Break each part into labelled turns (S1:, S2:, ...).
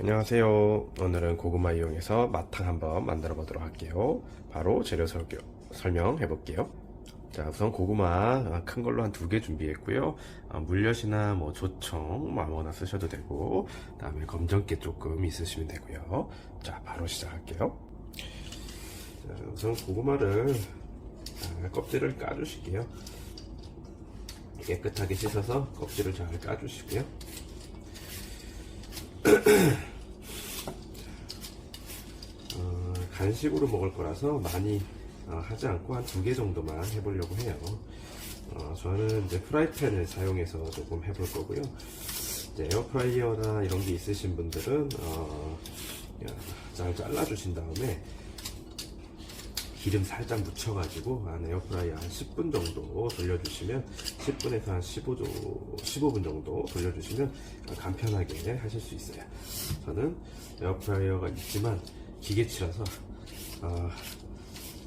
S1: 안녕하세요. 오늘은 고구마 이용해서 마탕 한번 만들어 보도록 할게요. 바로 재료 설교, 설명해 볼게요. 자, 우선 고구마 아, 큰 걸로 한 두 개 준비했고요. 아, 물엿이나 뭐 조청 뭐 아무거나 쓰셔도 되고, 다음에 검정깨 조금 있으시면 되고요. 자, 바로 시작할게요. 자, 우선 고구마를 아, 껍질을 까주실게요. 깨끗하게 씻어서 껍질을 잘 까주시고요. 어, 간식으로 먹을 거라서 많이 어, 하지 않고 한 두 개 정도만 해보려고 해요. 어, 저는 이제 프라이팬을 사용해서 조금 해볼 거고요. 이제 에어프라이어나 이런 게 있으신 분들은 어, 잘 잘라주신 다음에 기름 살짝 묻혀가지고 한 에어프라이어 한 10분 정도 돌려주시면 10분에서 한 15조, 15분 정도 돌려주시면 간편하게 하실 수 있어요. 저는 에어프라이어가 있지만 기계치라서 아,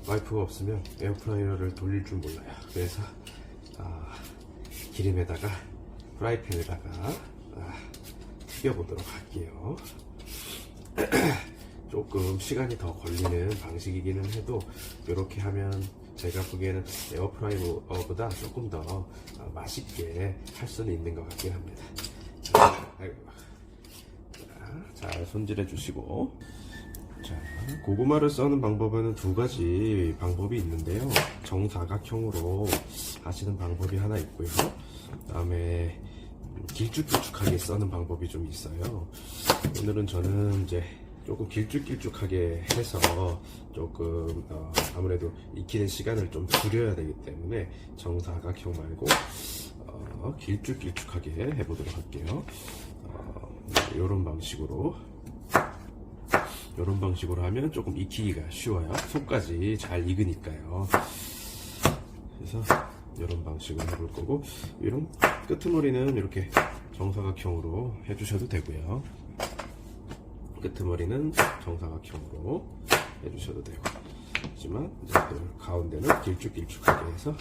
S1: 와이프가 없으면 에어프라이어를 돌릴 줄 몰라요. 그래서 아, 기름에다가 프라이팬에다가 아, 튀겨보도록 할게요. 조금 시간이 더 걸리는 방식이기는 해도 이렇게 하면 제가 보기에는 에어프라이어보다 조금 더 어, 맛있게 할 수는 있는 것 같긴 합니다. 자. 자, 잘 손질해 주시고 자, 고구마를 써는 방법에는 두 가지 방법이 있는데요. 정사각형으로 하시는 방법이 하나 있고요. 그 다음에 길쭉길쭉하게 써는 방법이 좀 있어요. 오늘은 저는 이제 조금 길쭉길쭉하게 해서 조금 어, 아무래도 익히는 시간을 좀 줄여야 되기 때문에 정사각형 말고 어, 길쭉길쭉하게 해보도록 할게요. 어, 이런 방식으로 이런 방식으로 하면 조금 익히기가 쉬워요. 속까지 잘 익으니까요. 그래서 이런 방식으로 해볼 거고 이런 끄트머리는 이렇게 정사각형으로 해주셔도 되고요. 끄트머리는 정사각형으로 해주셔도 되고 하지만 이제 그 가운데는 길쭉길쭉하게 해서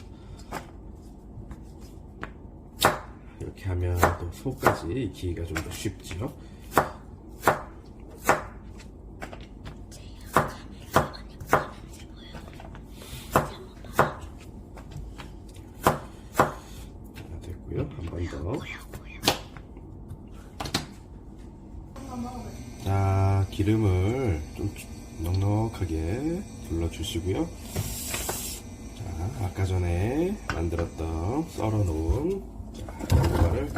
S1: 이렇게 하면 또 속까지 익히기가 좀 더 쉽지요. 자, 됐고요. 한 번 더. 자, 기름을 좀 넉넉하게 둘러주시고요. 자, 아까 전에 만들었던 썰어놓은 자, 고구마를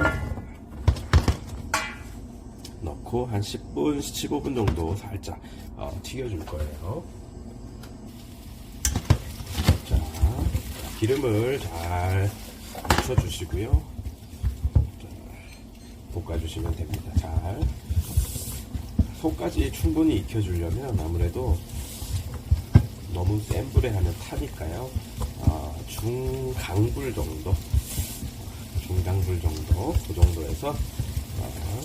S1: 넣고 한 10분, 15분 정도 살짝 어, 튀겨줄 거예요. 자, 기름을 잘 묻혀주시고요. 자, 볶아주시면 됩니다. 잘. 속까지 충분히 익혀주려면 아무래도 너무 센 불에 하면 타니까요. 어, 중강불 정도, 중강불 정도, 그 정도에서 어,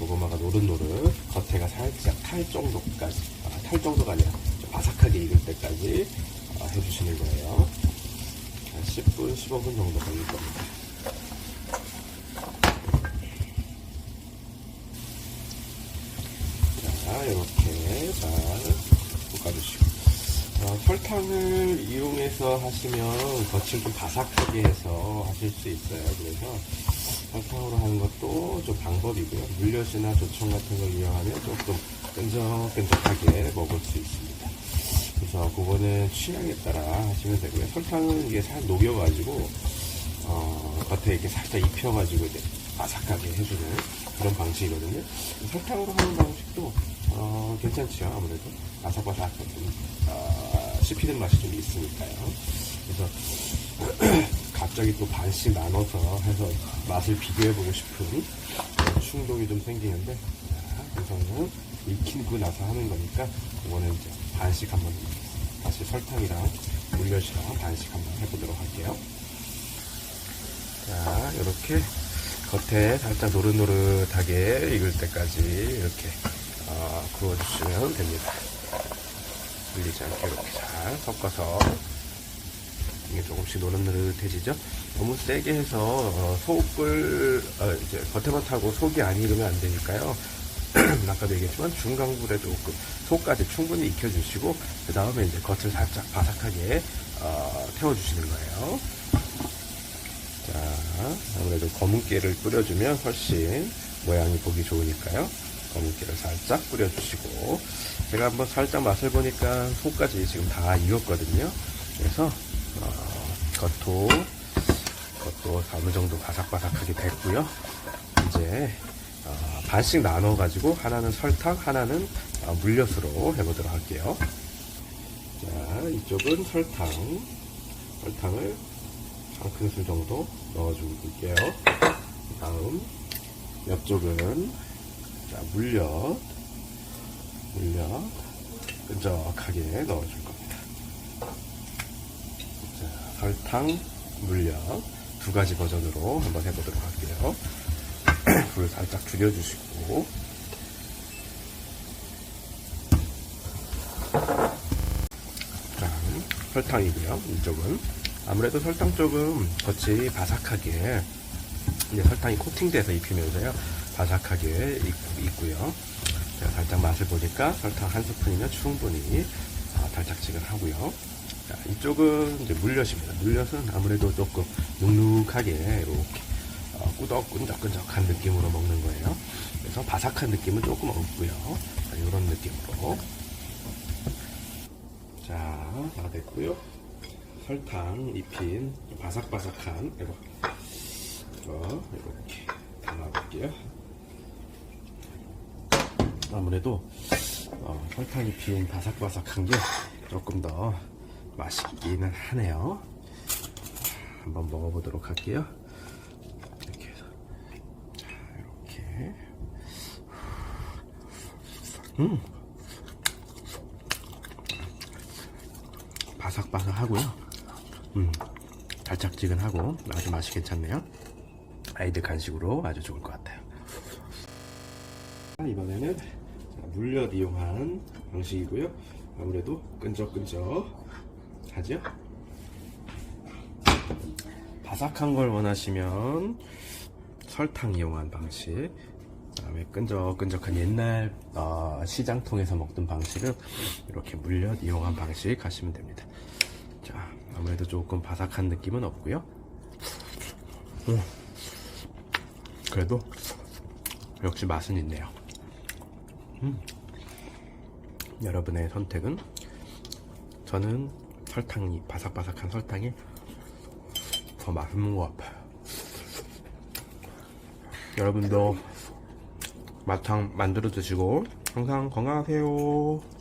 S1: 고구마가 노릇노릇 겉에가 살짝 탈 정도까지, 아, 탈 정도가 아니라 좀 바삭하게 익을 때까지 어, 해주시는 거예요. 한 10분, 15분 정도 걸릴 겁니다. 설탕을 이용해서 하시면 겉을 좀 바삭하게 해서 하실 수 있어요. 그래서 설탕으로 하는 것도 좀 방법이고요. 물엿이나 조청 같은 걸 이용하면 조금 끈적끈적하게 먹을 수 있습니다. 그래서 그거는 취향에 따라 하시면 되고요. 설탕은 이게 살 녹여가지고 어, 겉에 이렇게 살짝 입혀가지고 이제 바삭하게 해주는 그런 방식이거든요. 설탕으로 하는 방식도 어, 괜찮죠. 아무래도 바삭바삭 좀 어, 씹히는 맛이 좀 있으니까요. 그래서 갑자기 또 반씩 나눠서 해서 맛을 비교해보고 싶은 충동이 좀 생기는데 자, 우선은 익히고 나서 하는 거니까 이거는 이제 반씩 한번 다시 설탕이랑 물엿이랑 반씩 한번 해보도록 할게요. 자, 이렇게 겉에 살짝 노릇노릇하게 익을 때까지 이렇게 어, 구워주시면 됩니다. 흘리지 않게 이렇게 잘 섞어서 이게 조금씩 노릇노릇해지죠. 너무 세게 해서 어, 속을 어, 이제 겉에만 타고 속이 안 익으면 안 되니까요. 아까도 얘기했지만 중강불에 조금 속까지 충분히 익혀주시고 그 다음에 이제 겉을 살짝 바삭하게 어, 태워주시는 거예요. 자, 아무래도 검은깨를 뿌려주면 훨씬 모양이 보기 좋으니까요. 검은깨를 살짝 뿌려주시고 제가 한번 살짝 맛을 보니까 속까지 지금 다 익었거든요. 그래서 어, 겉도 겉도 어느 정도 바삭바삭하게 됐고요. 이제 어, 반씩 나눠 가지고 하나는 설탕, 하나는 어, 물엿으로 해보도록 할게요. 자, 이쪽은 설탕, 설탕을 한 큰술 정도 넣어줄게요. 다음 옆쪽은 자, 물엿, 물엿 끈적하게 넣어줄 겁니다. 자, 설탕, 물엿 두 가지 버전으로 한번 해보도록 할게요. 불을 살짝 줄여주시고 자, 설탕이고요. 이쪽은 아무래도 설탕 쪽은 겉이 바삭하게 이제 설탕이 코팅돼서 입히면서요 바삭하게 익, 익고요. 자, 살짝 맛을 보니까 설탕 한 스푼이면 충분히 아, 달짝지근 하고요. 자, 이쪽은 이제 물엿입니다. 물엿은 아무래도 조금 눅눅하게 이렇게 어, 꾸덕끈적끈적한 느낌으로 먹는 거예요. 그래서 바삭한 느낌은 조금 없고요. 자, 이런 느낌으로. 자, 다 됐고요. 설탕 입힌 바삭바삭한 이거 이렇게 담아볼게요. 아무래도 어, 설탕 입힌 바삭바삭한 게 조금 더 맛있기는 하네요. 한번 먹어보도록 할게요. 이렇게 해서 자 이렇게 음 바삭바삭하고요. 음 달짝지근하고 아주 맛이 괜찮네요. 아이들 간식으로 아주 좋을 것 같아요. 이번에는 자, 물엿 이용한 방식이고요. 아무래도 끈적끈적 하죠? 바삭한 걸 원하시면 설탕 이용한 방식 그다음에 끈적끈적한 옛날 어, 시장통에서 먹던 방식은 이렇게 물엿 이용한 방식 하시면 됩니다. 자 아무래도 조금 바삭한 느낌은 없고요. 음, 그래도 역시 맛은 있네요. 음. 여러분의 선택은 저는 설탕이 바삭바삭한 설탕이 더 맛있는 것 같아요. 여러분도 마탕 만들어 드시고 항상 건강하세요.